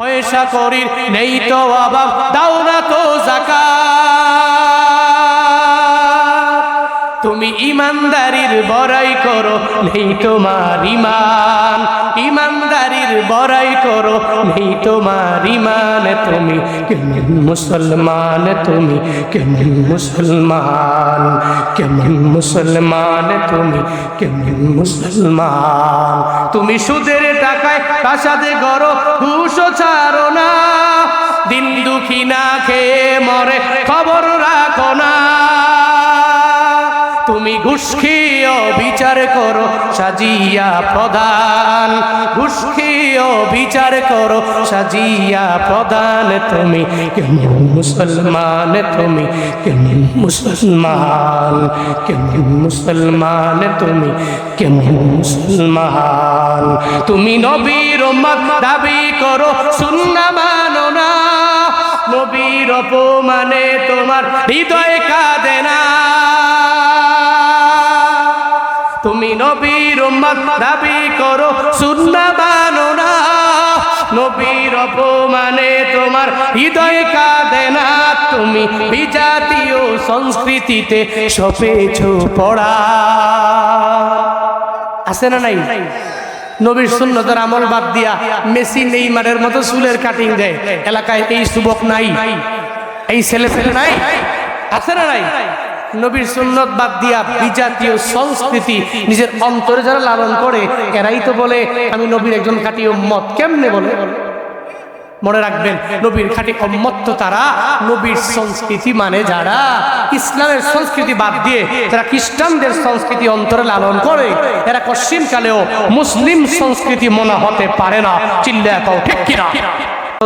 পয়সা করি নেই তো অভাব, দাও না তো জাকা তুমি ইমানদারির বড়াই করো, নেই তোমার ইমান। ইমানদারির বড়াই করো, নেই তোমার ইমান। তুমি কেমন মুসলমান, তুমি কেমন মুসলমান। কেমন মুসলমান, তুমি কেমন মুসলমান। তুমি সুদের টাকায় সাথে গড় হুশো ছাড়ো না। দিন দুঃখী না খেয়ে মরে খবর রাখো না। তুমি ঘুষ খেয়েও বিচার করো, সাজিয়া প্রধান ঘুষ খেয়েও বিচার করো, সাজিয়া প্রধান তুমি কেমন মুসলমান, তুমি কেমন মুসলমান কেমন মুসলমান, তুমি কেমন মুসলমান। তুমি নবীর দাবি করো, সুন্না মানো না। নবীর অপমানে তোমার হৃদয় কাঁদে না। নবীর উম্মত দাবি করো, সুন্না মানো না। নবীর অপমানে তোমার হৃদয় কাঁদে না। তুমি বিজাতীয় সংস্কৃতিতে সপেছো পড়া। আছে না নাই? নবীর সুন্নতের আমল বাদ দিয়া মেসি নেইমারের মতো চুলের কাটিং দেয়। এলাকায় এই যুবক নাই, এই ছেলে ফেলে নাই। আছে না নাই? নবীর সুন্নত বাদ দিয়া বিজাতীয় সংস্কৃতি নিজের অন্তরে যারা লালন করে, এরাই তো বলে, আমি নবীর একজন খাঁটি মত কেমনে বলে? মনে রাখবেন, নবীর খাঁটি অম্মত্ত তারা নবীর সংস্কৃতি মানে যারা ইসলামের সংস্কৃতি বাদ দিয়ে তারা খ্রিস্টানদের সংস্কৃতি অন্তরে লালন করে, এরা কশ্চিন কালেও মুসলিম সংস্কৃতি মনে হতে পারে না। চিল্লা কও, ঠিক কিনা?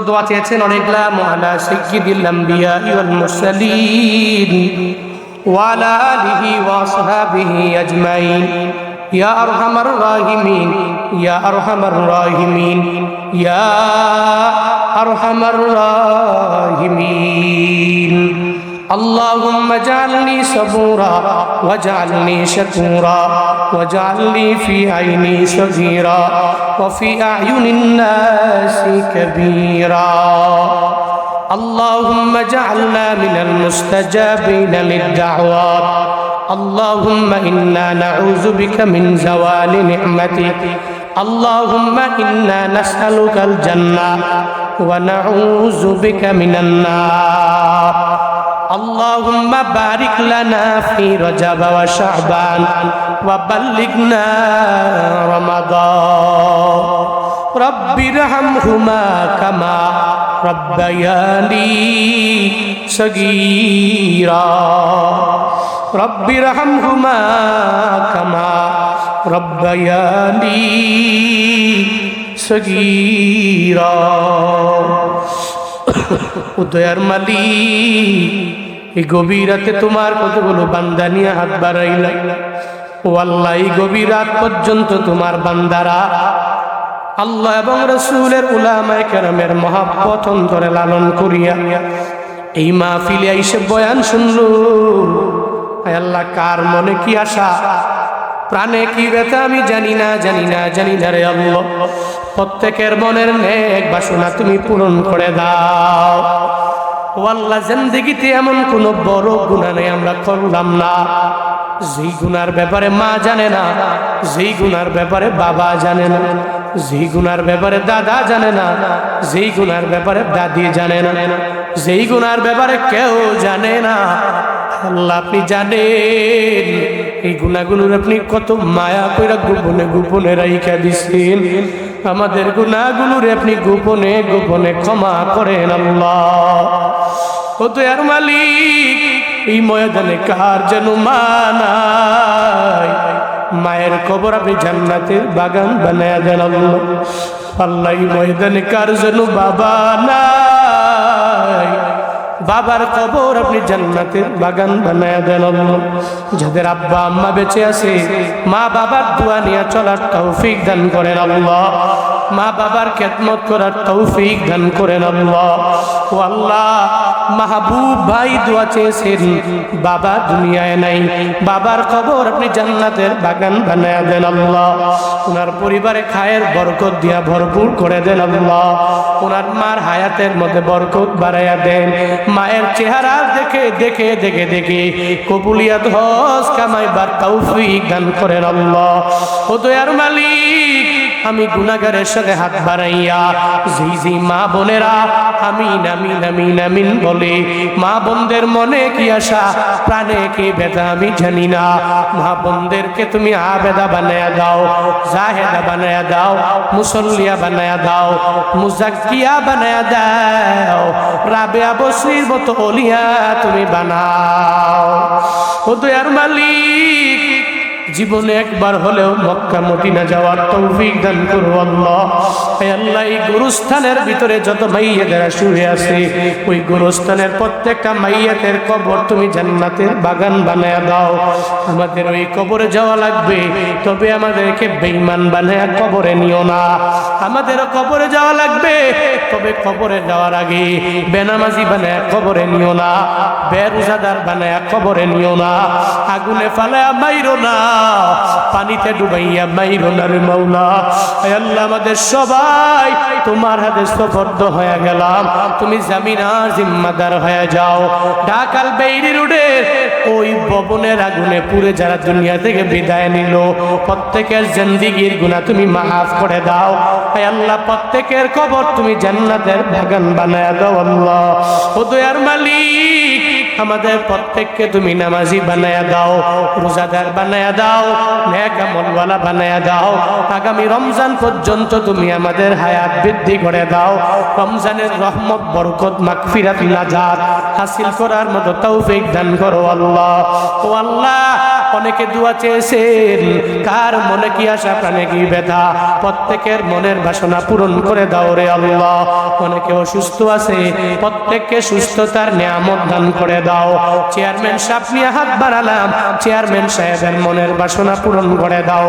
দোয়া চেয়েছেন অনেকলা, মহালা সিদ্দিল আম্বিয়া ওয়াল وعلى آله وأصحابه أجمعين. يا أرحم الراحمين. يا أرحم الراحمين. يا أرحم الراحمين. اللهم اجعلني صبورا واجعلني شكورا واجعلني في عيني صغيرا وفي أعين الناس كبيرا. اللهم اجعلنا من المستجابين للدعوات. اللهم إنا نعوذ بك من زوال نعمتك. اللهم إنا نسألك الجنة ونعوذ بك من النار. اللهم بارك لنا في رجب وشعبان وبلغنا رمضان. رب ارحمهما كما ربياني صغيرا رب ارحمهما كما ربياني صغيرا উদয়ার মালিক এই গভীর রাতে তোমার কতগুলো বান্দা নিয়ে হাত বাড়াইলা ও আল্লাহ এই গভীর রাত পর্যন্ত তোমার বান্দারা আল্লাহ এবং রসুলের উলামায় কেরামের মহাপথ অন্তরে লালন করিয়া এই মাহফিলে এসে বয়ান শুনল। আল্লাহ, কার মনে কি আশা? প্রাণে কি ব্যথা? আমি জানি না জানি না জানি না রে আল্লাহ। প্রত্যেকের মনের নেক বাসনা তুমি পূরণ করে দাও। ও আল্লাহ, জিন্দগিতে এমন কোনো বড় গুণা নেই আমরা করলাম না। যেই গুনার ব্যাপারে মা জানে না, যেই গুনার ব্যাপারে বাবা জানে না। যেই গুনার ব্যাপারে দাদা জানে না, যেই গুনার ব্যাপারে দাদি জানে না, যেই গুনার ব্যাপারে কেউ জানে না, আল্লাহ আপনি জানেন, এই গুণাগুলোর আপনি কত মায়া কইরা গোপনে গোপনে রাইখা দিছেন। আমাদের গুণাগুলোর আপনি গোপনে গোপনে ক্ষমা করেন আল্লাহ। কত আর মালিক, এই ময়দানে কার যেন মানায় মায়ের কবর আপনি জান্নাতের বাগান বানায় দেন আল্লাহ। ময়দানে কার যেন বাবা নাই? বাবার কবর আপনি জান্নাতের বাগান বানায় দেন। যাদের আব্বা আম্মা বেঁচে আছে, মা বাবার দোয়া নিয়ে চলার তৌফিক দান করেন আল্লাহ। মা বাবার খেদমত করার তৌফিক দান করেন আল্লাহ। আল্লাহ, মাহবুব ভাই দোয়া চেয়েছেন, বাবা দুনিয়ায় নাই। বাবার খবর আপনি জান্নাতের বাগান বানায় দেন আল্লাহ। ওনার পরিবারে খায়ের বরকত দিয়া ভরপুর করে দেন আল্লাহ। ওনার মার হায়াতের মধ্যে বরকত বাড়াইয়া দেন। মায়ের চেহারা দেখে দেখে দেখে দেখে কবুলিয়াত হজ কামাইবার তৌফিক দান করেন আল্লাহ। ও দয়ার মালিক আমি গুনাগারের সাথে হাত বাড়াইয়া, জি জি, মা বোনেরা আমিন আমিন আমিন আমিন বলে, মা বোনদের মনে কি আশা, প্রাণে কি বেদা আমি জানি না। মা বোনদেরকে তুমি আবেদা বানায়া দাও, জাহেদা বানায়া দাও, মুসল্লিয়া বানায়া দাও, মুজাক্কিয়া বানায়া দাও, রাবেয়া বসির মতো অলিয়া তুমি বানাও। ও দয়ার মালিক জীবনে একবার হলেও মক্কা, মদিনা যাওয়ার তৌফিক দান করো আল্লাহ। হে আল্লাহ, এই গুরুস্থানের ভিতরে যত মাইয়াদেরা শুয়ে আছে, ওই গুরুস্থানের প্রত্যেকটা মাইয়াতের কবর তুমি জান্নাতের বাগান বানায়া দাও। আমাদের ওই কবরে যাওয়া লাগবে, তবে আমাদেরকে বেঈমান বানায়া কবরে নিও না। আমাদেরও কবরে যাওয়া লাগবে, তবে কবরে যাওয়ার আগে বেনামাজি বানায়া কবরে নিও না, বেরোজাদার বানায়া কবরে নিও না। আগুনে ফালায়া মাইরো না। পানিতে ডুবাইয়া মাইরো না রে হে আল্লাহ, আমাদের সবাই তোমার হাতে সফর্দ হয়ে গেলাম। তুমি জামিনার জিম্মাদার হয়ে যাও। ঢাকাল বেইরি রোডের ওই ভবনের আগুনে পুড়ে যারা দুনিয়া থেকে বিদায় নিল। প্রত্যেকের জিন্দিগির গুণা তুমি মাফ করে দাও। আল্লাহ, প্রত্যেকের কবর তুমি জান্নাতের বাগান বানায় দাও আল্লাহ। ও দয়ার মালিক আমাদের প্রত্যেককে তুমি নামাজি বানায়া দাও, রোজাদার বানায়া দাও, নেক আমলওয়ালা বানায়া দাও। আগামী রমজান পর্যন্ত তুমি আমাদের হায়াত বৃদ্ধি করে দাও। রমজানের রহমত, বরকত, মাগফিরাত, নাজাত হাসিল করার মতো তৌফিক দান করো আল্লাহ। ও আল্লাহ অনেকে দোয়া চেয়েছেন, কার মনে কি আশা, প্রাণে কি ব্যথা? প্রত্যেকের মনের বাসনা পূরণ করে দাও রে আল্লাহ। অনেকে অসুস্থ আছে, প্রত্যেককে সুস্থতার নিয়ামত দান করে দাও। চেয়ারম্যান সাহেব নিয়ে হাত বাড়ালাম। চেয়ারম্যান সাহেবের মনের বাসনা পূরণ করে দাও।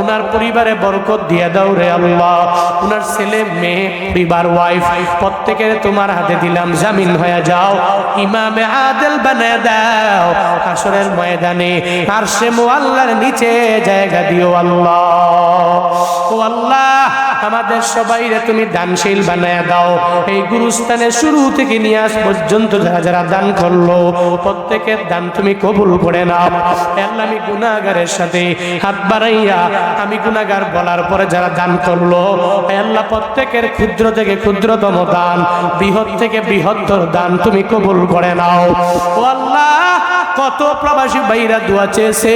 ওনার পরিবারে বরকত দিয়ে দাও রে আল্লাহ। ওনার ছেলে, মেয়ে, পরিবার ওয়াইফ প্রত্যেকের তোমার হাতে দিলাম, জামিন হয়ে যাও। ইমামে আদেল বানিয়ে দাও। আসরের ময়দানে আর সে মোয়াল্লার নিচে, জায়গা দিও আল্লাহ। ও আল্লাহ, আমাদের সবাইরে তুমি দানশীল বানায় দাও। এই গুরুস্থানের শুরু থেকে নিয়ে আজ পর্যন্ত যারা যারা দান করল, প্রত্যেকের দান তুমি কবুল করে নাও। আল্লাহ, আমি গুনাগারের সাথে হাত বাড়াইয়া, আমি গুনাগার বলার পরে যারা দান করল, আল্লাহ, প্রত্যেকের ক্ষুদ্র থেকে ক্ষুদ্রতম দান, বৃহৎ থেকে বৃহত্তর দান তুমি কবুল করে নাও। ও আল্লাহ কত প্রবাসী ভাইরা দোয়া চেয়েছে।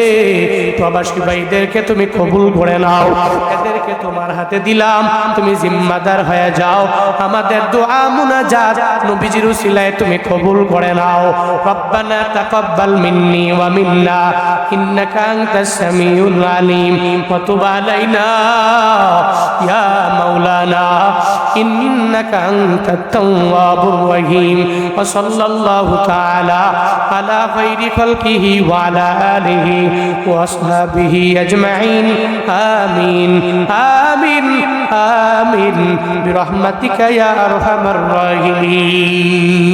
প্রবাসী ভাইদেরকে তুমি কবুল করে নাও। এদেরকে তোমার হাতে দিলাম। তুমি জিম্মাদার হয়ে যাও। আমাদের দোয়া মুনাজাত নবীজির উসিলায় তুমি কবুল করে নাও। রব্বানা তাকাব্বাল মিন্নি ওয়া মিন্না, ইন্নাকা আনতাস সামিউল আলিম। ওয়া তুব আলাইনা, ইয়া মাওলানা, ইন্নাকা আনতাত তাওয়াবুর রহিম। ওয়া সাল্লাল্লাহু তাআলা আলা খাইরি خلقه وعلى آله وأصحابه أجمعين آمين آمين آمين برحمتك يا أرحم الراحمين